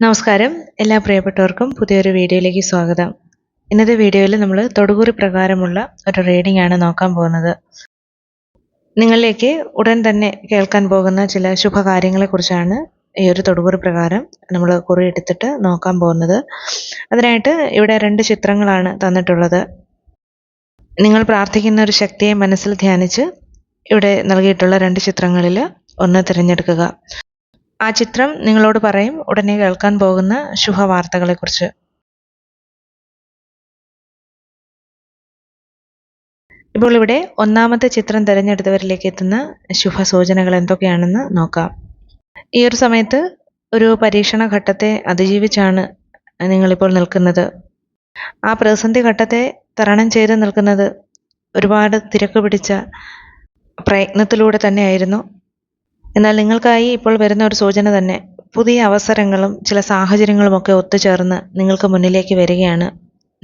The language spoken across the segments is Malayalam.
നമസ്കാരം. എല്ലാ പ്രിയപ്പെട്ടവർക്കും പുതിയൊരു വീഡിയോയിലേക്ക് സ്വാഗതം. ഇന്നത്തെ വീഡിയോയിൽ നമ്മൾ തൊടുകുറി പ്രകാരമുള്ള ഒരു റീഡിംഗ് ആണ് നോക്കാൻ പോകുന്നത്. നിങ്ങളിലേക്ക് ഉടൻ തന്നെ കേൾക്കാൻ പോകുന്ന ചില ശുഭകാര്യങ്ങളെക്കുറിച്ചാണ് ഈ ഒരു തൊടുകുറി പ്രകാരം നമ്മൾ കുറി എടുത്തിട്ട് നോക്കാൻ പോകുന്നത്. അതിനായിട്ട് ഇവിടെ രണ്ട് ചിത്രങ്ങളാണ് തന്നിട്ടുള്ളത്. നിങ്ങൾ പ്രാർത്ഥിക്കുന്ന ഒരു ശക്തിയെ മനസ്സിൽ ധ്യാനിച്ച് ഇവിടെ നൽകിയിട്ടുള്ള രണ്ട് ചിത്രങ്ങളിൽ ഒന്ന് തിരഞ്ഞെടുക്കുക. ആ ചിത്രം നിങ്ങളോട് പറയും. ഉടനെ കേൾക്കാൻ പോകുന്ന ശുഭവാർത്തകളെക്കുറിച്ച്. ഇപ്പോൾ ഇവിടെ ഒന്നാമത്തെ ചിത്രം തിരഞ്ഞെടുത്തവരിലേക്ക് എത്തുന്ന ശുഭസൂചനകൾ എന്തൊക്കെയാണെന്ന് നോക്കാം. ഈ ഒരു സമയത്ത് ഒരു പരീക്ഷണ ഘട്ടത്തെ അതിജീവിച്ചാണ് നിങ്ങളിപ്പോൾ നിൽക്കുന്നത്. ആ പ്രതിസന്ധി ഘട്ടത്തെ തരണം ചെയ്ത് നിൽക്കുന്നത് ഒരുപാട് തിരക്ക് പിടിച്ച പ്രയത്നത്തിലൂടെ തന്നെയായിരുന്നു. എന്നാൽ നിങ്ങൾക്കായി ഇപ്പോൾ വരുന്ന ഒരു സൂചന തന്നെ. പുതിയ അവസരങ്ങളും ചില സാഹചര്യങ്ങളും ഒക്കെ ഒത്തുചേർന്ന് നിങ്ങൾക്ക് മുന്നിലേക്ക് വരികയാണ്.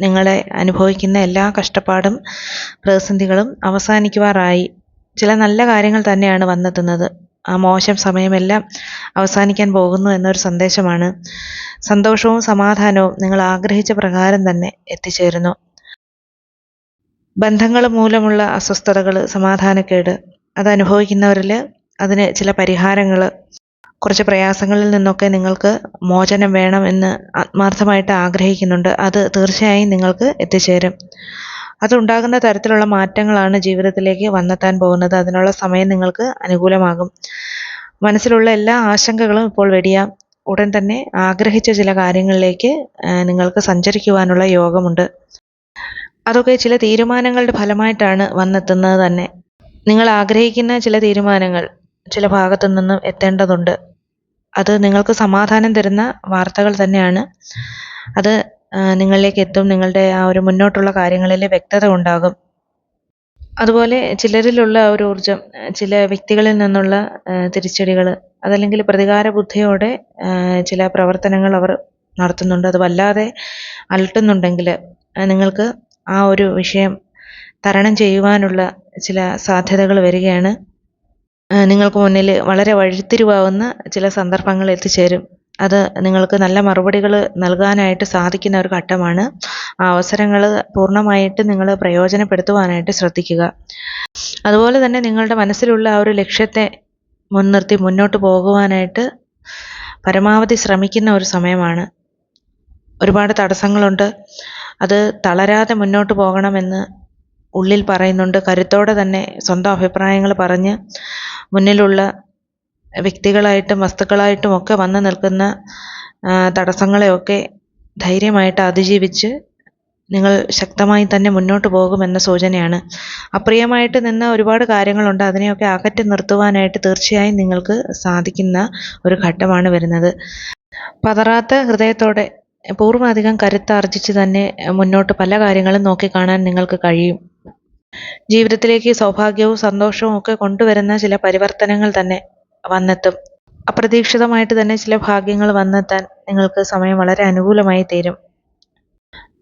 നിങ്ങളെ അനുഭവിക്കുന്ന എല്ലാ കഷ്ടപ്പാടും പ്രതിസന്ധികളും അവസാനിക്കുവാറായി ചില നല്ല കാര്യങ്ങൾ തന്നെയാണ് വന്നെത്തുന്നത്. ആ മോശം സമയമെല്ലാം അവസാനിക്കാൻ പോകുന്നു എന്നൊരു സന്ദേശമാണ്. സന്തോഷവും സമാധാനവും നിങ്ങൾ ആഗ്രഹിച്ച പ്രകാരം തന്നെ എത്തിച്ചേരുന്നു. ബന്ധങ്ങൾ മൂലമുള്ള അസ്വസ്ഥതകൾ സമാധാനക്കേട് അത് അനുഭവിക്കുന്നവരിൽ അതിന് ചില പരിഹാരങ്ങൾ കുറച്ച് പ്രയാസങ്ങളിൽ നിന്നൊക്കെ നിങ്ങൾക്ക് മോചനം വേണം എന്ന് ആത്മാർത്ഥമായിട്ട് ആഗ്രഹിക്കുന്നുണ്ട്. അത് തീർച്ചയായും നിങ്ങൾക്ക് എത്തിച്ചേരും. അതുണ്ടാകുന്ന തരത്തിലുള്ള മാറ്റങ്ങളാണ് ജീവിതത്തിലേക്ക് വന്നെത്താൻ പോകുന്നത്. അതിനുള്ള സമയം നിങ്ങൾക്ക് അനുകൂലമാകും. മനസ്സിലുള്ള എല്ലാ ആശങ്കകളും ഇപ്പോൾ വെടിയാം. ഉടൻ തന്നെ ആഗ്രഹിച്ച ചില കാര്യങ്ങളിലേക്ക് നിങ്ങൾക്ക് സഞ്ചരിക്കുവാനുള്ള യോഗമുണ്ട്. അതൊക്കെ ചില തീരുമാനങ്ങളുടെ ഫലമായിട്ടാണ് വന്നെത്തുന്നത് തന്നെ. നിങ്ങൾ ആഗ്രഹിക്കുന്ന ചില തീരുമാനങ്ങൾ ചില ഭാഗത്തു നിന്നും എത്തേണ്ടതുണ്ട്. അത് നിങ്ങൾക്ക് സമാധാനം തരുന്ന വാർത്തകൾ തന്നെയാണ്. അത് നിങ്ങളിലേക്ക് എത്തും. നിങ്ങളുടെ ആ ഒരു മുന്നോട്ടുള്ള കാര്യങ്ങളിൽ വ്യക്തത ഉണ്ടാകും. അതുപോലെ ചിലരിലുള്ള ഒരു ഊർജം ചില വ്യക്തികളിൽ നിന്നുള്ള തിരിച്ചടികൾ അതല്ലെങ്കിൽ പ്രതികാര ബുദ്ധിയോടെ ചില പ്രവർത്തനങ്ങൾ അവർ നടത്തുന്നുണ്ട്. അത് വല്ലാതെ അലട്ടുന്നുണ്ടെങ്കിൽ നിങ്ങൾക്ക് ആ ഒരു വിഷയം തരണം ചെയ്യുവാനുള്ള ചില സാധ്യതകൾ വരികയാണ്. നിങ്ങൾക്ക് മുന്നിൽ വളരെ വഴിത്തിരിവാകുന്ന ചില സന്ദർഭങ്ങൾ എത്തിച്ചേരും. അത് നിങ്ങൾക്ക് നല്ല മറുപടികൾ നൽകാനായിട്ട് സാധിക്കുന്ന ഒരു ഘട്ടമാണ്. ആ അവസരങ്ങൾ പൂർണമായിട്ട് നിങ്ങൾ പ്രയോജനപ്പെടുത്തുവാനായിട്ട് ശ്രദ്ധിക്കുക. അതുപോലെ തന്നെ നിങ്ങളുടെ മനസ്സിലുള്ള ആ ഒരു ലക്ഷ്യത്തെ മുൻനിർത്തി മുന്നോട്ട് പോകുവാനായിട്ട് പരമാവധി ശ്രമിക്കുന്ന ഒരു സമയമാണ്. ഒരുപാട് തടസ്സങ്ങളുണ്ട്. അത് തളരാതെ മുന്നോട്ട് പോകണമെന്ന് ഉള്ളിൽ പറയുന്നുണ്ട്. കരുത്തോടെ തന്നെ സ്വന്തം അഭിപ്രായങ്ങൾ പറഞ്ഞ് മുന്നിലുള്ള വ്യക്തികളായിട്ടും വസ്തുക്കളായിട്ടും ഒക്കെ വന്നു നിൽക്കുന്ന തടസ്സങ്ങളെയൊക്കെ ധൈര്യമായിട്ട് അതിജീവിച്ച് നിങ്ങൾ ശക്തമായി തന്നെ മുന്നോട്ട് പോകുമെന്ന സൂചനയാണ്. അപ്രിയമായിട്ട് നിന്ന ഒരുപാട് കാര്യങ്ങളുണ്ട്. അതിനെയൊക്കെ അകറ്റി നിർത്തുവാനായിട്ട് തീർച്ചയായും നിങ്ങൾക്ക് സാധിക്കുന്ന ഒരു ഘട്ടമാണ് വരുന്നത്. പതറാത്ത ഹൃദയത്തോടെ പൂർവാധികം കരുത്താർജിച്ച് തന്നെ മുന്നോട്ട് പല കാര്യങ്ങളും നോക്കിക്കാണാൻ നിങ്ങൾക്ക് കഴിയും. ജീവിതത്തിലേക്ക് സൗഭാഗ്യവും സന്തോഷവും ഒക്കെ കൊണ്ടുവരുന്ന ചില പരിവർത്തനങ്ങൾ തന്നെ വന്നെത്തും. അപ്രതീക്ഷിതമായിട്ട് തന്നെ ചില ഭാഗ്യങ്ങൾ വന്നെത്താൻ നിങ്ങൾക്ക് സമയം വളരെ അനുകൂലമായി തീരും.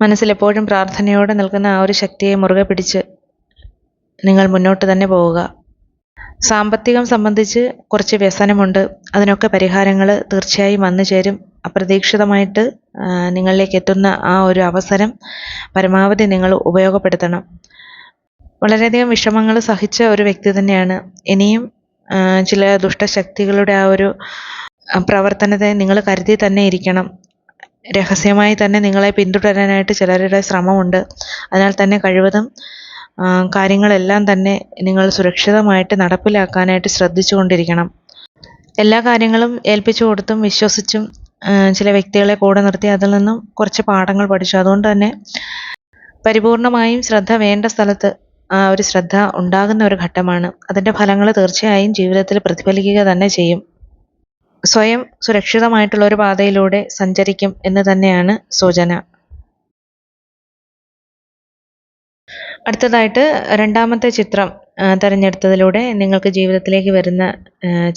മനസ്സിലെപ്പോഴും പ്രാർത്ഥനയോടെ നിൽക്കുന്ന ആ ഒരു ശക്തിയെ മുറുകെ പിടിച്ച് നിങ്ങൾ മുന്നോട്ട് തന്നെ പോവുക. സാമ്പത്തികം സംബന്ധിച്ച് കുറച്ച് വ്യസനമുണ്ട്. അതിനൊക്കെ പരിഹാരങ്ങൾ തീർച്ചയായും വന്നു ചേരും. അപ്രതീക്ഷിതമായിട്ട് നിങ്ങളിലേക്ക് എത്തുന്ന ആ ഒരു അവസരം പരമാവധി നിങ്ങൾ ഉപയോഗപ്പെടുത്തണം. വളരെയധികം വിഷമങ്ങൾ സഹിച്ച ഒരു വ്യക്തി തന്നെയാണ്. ഇനിയും ചില ദുഷ്ടശക്തികളുടെ ആ ഒരു പ്രവർത്തനത്തെ നിങ്ങൾ കരുതി തന്നെ ഇരിക്കണം. രഹസ്യമായി തന്നെ നിങ്ങളെ പിന്തുടരാനായിട്ട് ചിലരുടെ ശ്രമമുണ്ട്. അതിനാൽ തന്നെ കഴിവതും കാര്യങ്ങളെല്ലാം തന്നെ നിങ്ങൾ സുരക്ഷിതമായിട്ട് നടപ്പിലാക്കാനായിട്ട് ശ്രദ്ധിച്ചു കൊണ്ടിരിക്കണം എല്ലാ കാര്യങ്ങളും ഏൽപ്പിച്ചു കൊടുത്തും വിശ്വസിച്ചും ചില വ്യക്തികളെ കൂടെ നിർത്തി അതിൽ നിന്നും കുറച്ച് പാഠങ്ങൾ പഠിച്ചു. അതുകൊണ്ട് തന്നെ പരിപൂർണമായും ശ്രദ്ധ വേണ്ട സ്ഥലത്ത് ആ ഒരു ശ്രദ്ധ ഉണ്ടാകുന്ന ഒരു ഘട്ടമാണ്. അതിന്റെ ഫലങ്ങൾ തീർച്ചയായും ജീവിതത്തിൽ പ്രതിഫലിക്കുക തന്നെ ചെയ്യും. സ്വയം സുരക്ഷിതമായിട്ടുള്ള ഒരു പാതയിലൂടെ സഞ്ചരിക്കും എന്ന് തന്നെയാണ് സൂചന. അടുത്തതായിട്ട് രണ്ടാമത്തെ ചിത്രം തിരഞ്ഞെടുത്തതിലൂടെ നിങ്ങൾക്ക് ജീവിതത്തിലേക്ക് വരുന്ന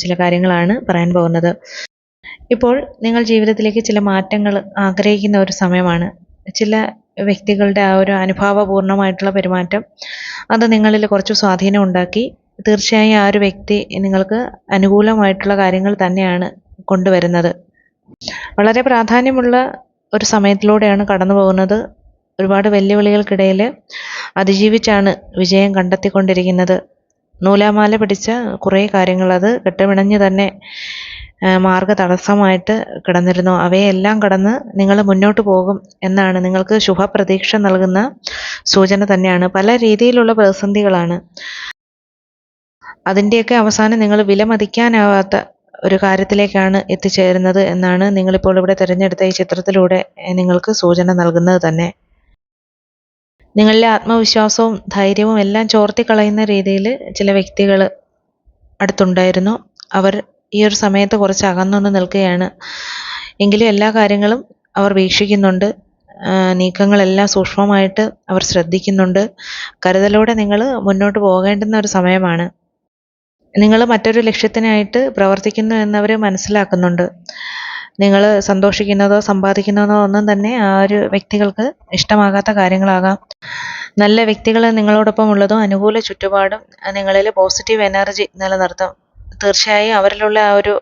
ചില കാര്യങ്ങളാണ് പറയാൻ പോകുന്നത്. ഇപ്പോൾ നിങ്ങൾ ജീവിതത്തിലേക്ക് ചില മാറ്റങ്ങൾ ആഗ്രഹിക്കുന്ന ഒരു സമയമാണ്. ചില വ്യക്തികളുടെ ആ ഒരു അനുഭാവപൂർണമായിട്ടുള്ള പെരുമാറ്റം അത് നിങ്ങളിൽ കുറച്ച് സ്വാധീനം ഉണ്ടാക്കി തീർച്ചയായും ആ ഒരു വ്യക്തി നിങ്ങൾക്ക് അനുകൂലമായിട്ടുള്ള കാര്യങ്ങൾ തന്നെയാണ് കൊണ്ടുവരുന്നത്. വളരെ പ്രാധാന്യമുള്ള ഒരു സമയത്തിലൂടെയാണ് കടന്നു പോകുന്നത്. ഒരുപാട് വെല്ലുവിളികൾക്കിടയിൽ അതിജീവിച്ചാണ് വിജയം കണ്ടെത്തിക്കൊണ്ടിരിക്കുന്നത്. നൂലാമാല പിടിച്ച കുറേ കാര്യങ്ങൾ അത് കെട്ടുപിണഞ്ഞ് തന്നെ മാർഗ തടസ്സമായിട്ട് കിടന്നിരുന്നു. അവയെല്ലാം കടന്ന് നിങ്ങൾ മുന്നോട്ട് പോകും എന്നാണ് നിങ്ങൾക്ക് ശുഭപ്രതീക്ഷ നൽകുന്ന സൂചന തന്നെയാണ്. പല രീതിയിലുള്ള പ്രതിസന്ധികളാണ്. അതിന്റെയൊക്കെ അവസാനം നിങ്ങൾ വിലമതിക്കാനാവാത്ത ഒരു കാര്യത്തിലേക്കാണ് എത്തിച്ചേരുന്നത് എന്നാണ് നിങ്ങളിപ്പോൾ ഇവിടെ തിരഞ്ഞെടുത്ത ഈ ചിത്രത്തിലൂടെ നിങ്ങൾക്ക് സൂചന നൽകുന്നത് തന്നെ. നിങ്ങളിലെ ആത്മവിശ്വാസവും ധൈര്യവും എല്ലാം ചോർത്തിക്കളയുന്ന രീതിയിൽ ചില വ്യക്തികൾ അടുത്തുണ്ടായിരുന്നു. അവർ ഈ ഒരു സമയത്ത് കുറച്ച് അകന്നൊന്ന് നിൽക്കുകയാണ്. എങ്കിലും എല്ലാ കാര്യങ്ങളും അവർ വീക്ഷിക്കുന്നുണ്ട്. നീക്കങ്ങളെല്ലാം സൂക്ഷ്മമായിട്ട് അവർ ശ്രദ്ധിക്കുന്നുണ്ട്. കരുതലോടെ നിങ്ങൾ മുന്നോട്ട് പോകേണ്ടുന്ന ഒരു സമയമാണ്. നിങ്ങൾ മറ്റൊരു ലക്ഷ്യത്തിനായിട്ട് പ്രവർത്തിക്കുന്നു എന്നവർ മനസ്സിലാക്കുന്നുണ്ട്. നിങ്ങൾ സന്തോഷിക്കുന്നതോ സമ്പാദിക്കുന്നതോ ഒന്നും തന്നെ ആ ഒരു വ്യക്തികൾക്ക് ഇഷ്ടമാകാത്ത കാര്യങ്ങളാകാം. നല്ല വ്യക്തികൾ നിങ്ങളോടൊപ്പം ഉള്ളതും അനുകൂല ചുറ്റുപാടും നിങ്ങളിൽ പോസിറ്റീവ് എനർജി നിലനിർത്തും. തീർച്ചയായും അവരിലുള്ള ആ ഒരു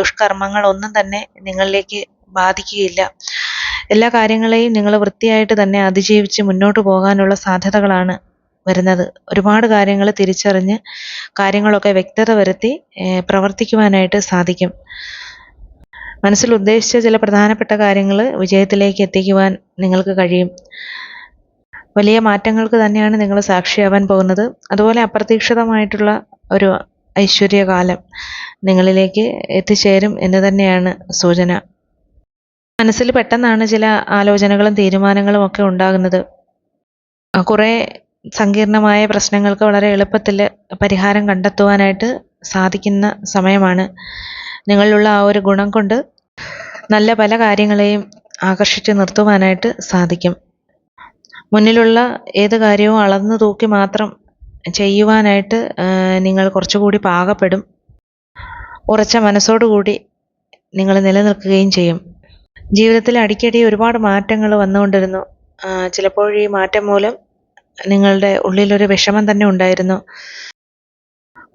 ദുഷ്കർമ്മങ്ങൾ ഒന്നും തന്നെ നിങ്ങളിലേക്ക് ബാധിക്കുകയില്ല. എല്ലാ കാര്യങ്ങളെയും നിങ്ങൾ വൃത്തിയായിട്ട് തന്നെ അതിജീവിച്ച് മുന്നോട്ട് പോകാനുള്ള സാധ്യതകളാണ് വരുന്നത്. ഒരുപാട് കാര്യങ്ങൾ തിരിച്ചറിഞ്ഞ് കാര്യങ്ങളൊക്കെ വ്യക്തത വരുത്തി പ്രവർത്തിക്കുവാനായിട്ട് സാധിക്കും. മനസ്സിൽ ഉദ്ദേശിച്ച ചില പ്രധാനപ്പെട്ട കാര്യങ്ങൾ വിജയത്തിലേക്ക് എത്തിക്കുവാൻ നിങ്ങൾക്ക് കഴിയും. വലിയ മാറ്റങ്ങൾക്ക് തന്നെയാണ് നിങ്ങൾ സാക്ഷിയാവാൻ പോകുന്നത്. അതുപോലെ അപ്രതീക്ഷിതമായിട്ടുള്ള ഒരു ഐശ്വര്യകാലം നിങ്ങളിലേക്ക് എത്തിച്ചേരും എന്ന് തന്നെയാണ് സൂചന. മനസ്സിൽ പെട്ടെന്നാണ് ചില ആലോചനകളും തീരുമാനങ്ങളും ഒക്കെ ഉണ്ടാകുന്നത്. കുറേ സങ്കീർണമായ പ്രശ്നങ്ങൾക്ക് വളരെ എളുപ്പത്തിൽ പരിഹാരം കണ്ടെത്തുവാനായിട്ട് സാധിക്കുന്ന സമയമാണ്. നിങ്ങളിലുള്ള ആ ഒരു ഗുണം കൊണ്ട് നല്ല പല കാര്യങ്ങളെയും ആകർഷിച്ച് നിർത്തുവാനായിട്ട് സാധിക്കും. മുന്നിലുള്ള ഏത് കാര്യവും അളന്നു തൂക്കി മാത്രം ചെയ്യുവാനായിട്ട് നിങ്ങൾ കുറച്ചുകൂടി പാകപ്പെടും. ഉറച്ച മനസ്സോടുകൂടി നിങ്ങൾ നിലനിൽക്കുകയും ചെയ്യും. ജീവിതത്തിൽ അടിക്കടി ഒരുപാട് മാറ്റങ്ങൾ വന്നുകൊണ്ടിരുന്നു. ചിലപ്പോൾ ഈ മാറ്റം മൂലം നിങ്ങളുടെ ഉള്ളിലൊരു വിഷമം തന്നെ ഉണ്ടായിരുന്നു.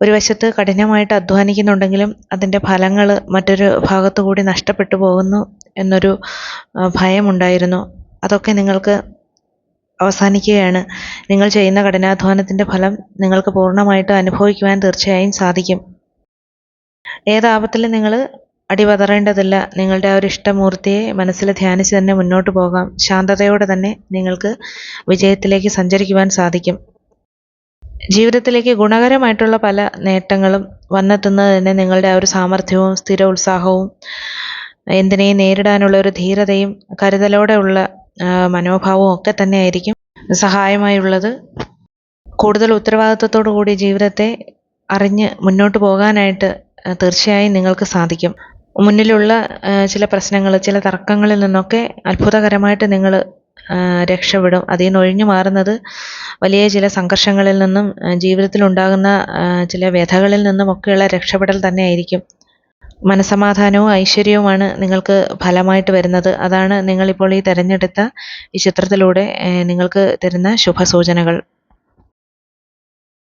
ഒരു വശത്ത് കഠിനമായിട്ട് അധ്വാനിക്കുന്നുണ്ടെങ്കിലും അതിന്റെ ഫലങ്ങൾ മറ്റൊരു ഭാഗത്തു കൂടി നഷ്ടപ്പെട്ടു പോകുന്നു എന്നൊരു ഭയമുണ്ടായിരുന്നു അതൊക്കെ നിങ്ങൾക്ക് അവസാനിക്കുകയാണ്. നിങ്ങൾ ചെയ്യുന്ന കഠിനാധ്വാനത്തിന്റെ ഫലം നിങ്ങൾക്ക് പൂർണമായിട്ട് അനുഭവിക്കുവാൻ തീർച്ചയായും സാധിക്കും. ഏതാപത്തിലും നിങ്ങൾ അടിപതറേണ്ടതില്ല. നിങ്ങളുടെ ആ ഒരു ഇഷ്ടമൂർത്തിയെ മനസ്സിൽ ധ്യാനിച്ച് തന്നെ മുന്നോട്ട് പോകാം. ശാന്തതയോടെ തന്നെ നിങ്ങൾക്ക് വിജയത്തിലേക്ക് സഞ്ചരിക്കുവാൻ സാധിക്കും. ജീവിതത്തിലേക്ക് ഗുണകരമായിട്ടുള്ള പല നേട്ടങ്ങളും വന്നെത്തുന്നത് തന്നെ നിങ്ങളുടെ ആ ഒരു സാമർഥ്യവും സ്ഥിര ഉത്സാഹവും എന്തിനേയും നേരിടാനുള്ള ഒരു ധീരതയും കരുതലോടെ ഉള്ള മനോഭാവവും ഒക്കെ തന്നെ ആയിരിക്കും സഹായമായുള്ളത്. കൂടുതൽ ഉത്തരവാദിത്വത്തോടു കൂടി ജീവിതത്തെ അറിഞ്ഞ് മുന്നോട്ട് പോകാനായിട്ട് തീർച്ചയായും നിങ്ങൾക്ക് സാധിക്കും. മുന്നിലുള്ള ചില പ്രശ്നങ്ങൾ ചില തർക്കങ്ങളിൽ നിന്നൊക്കെ അത്ഭുതകരമായിട്ട് നിങ്ങൾ രക്ഷപ്പെടും. അതിൽ നിന്ന് ഒഴിഞ്ഞു മാറുന്നത് വലിയ ചില സംഘർഷങ്ങളിൽ നിന്നും ജീവിതത്തിൽ ഉണ്ടാകുന്ന ചില വ്യഥകളിൽ നിന്നുമൊക്കെയുള്ള രക്ഷപ്പെടൽ തന്നെയായിരിക്കും. മനസ്സമാധാനവും ഐശ്വര്യവുമാണ് നിങ്ങൾക്ക് ഫലമായിട്ട് വരുന്നത്. അതാണ് നിങ്ങളിപ്പോൾ ഈ തിരഞ്ഞെടുത്ത ഈ ചിത്രത്തിലൂടെ നിങ്ങൾക്ക് തരുന്ന ശുഭസൂചനകൾ.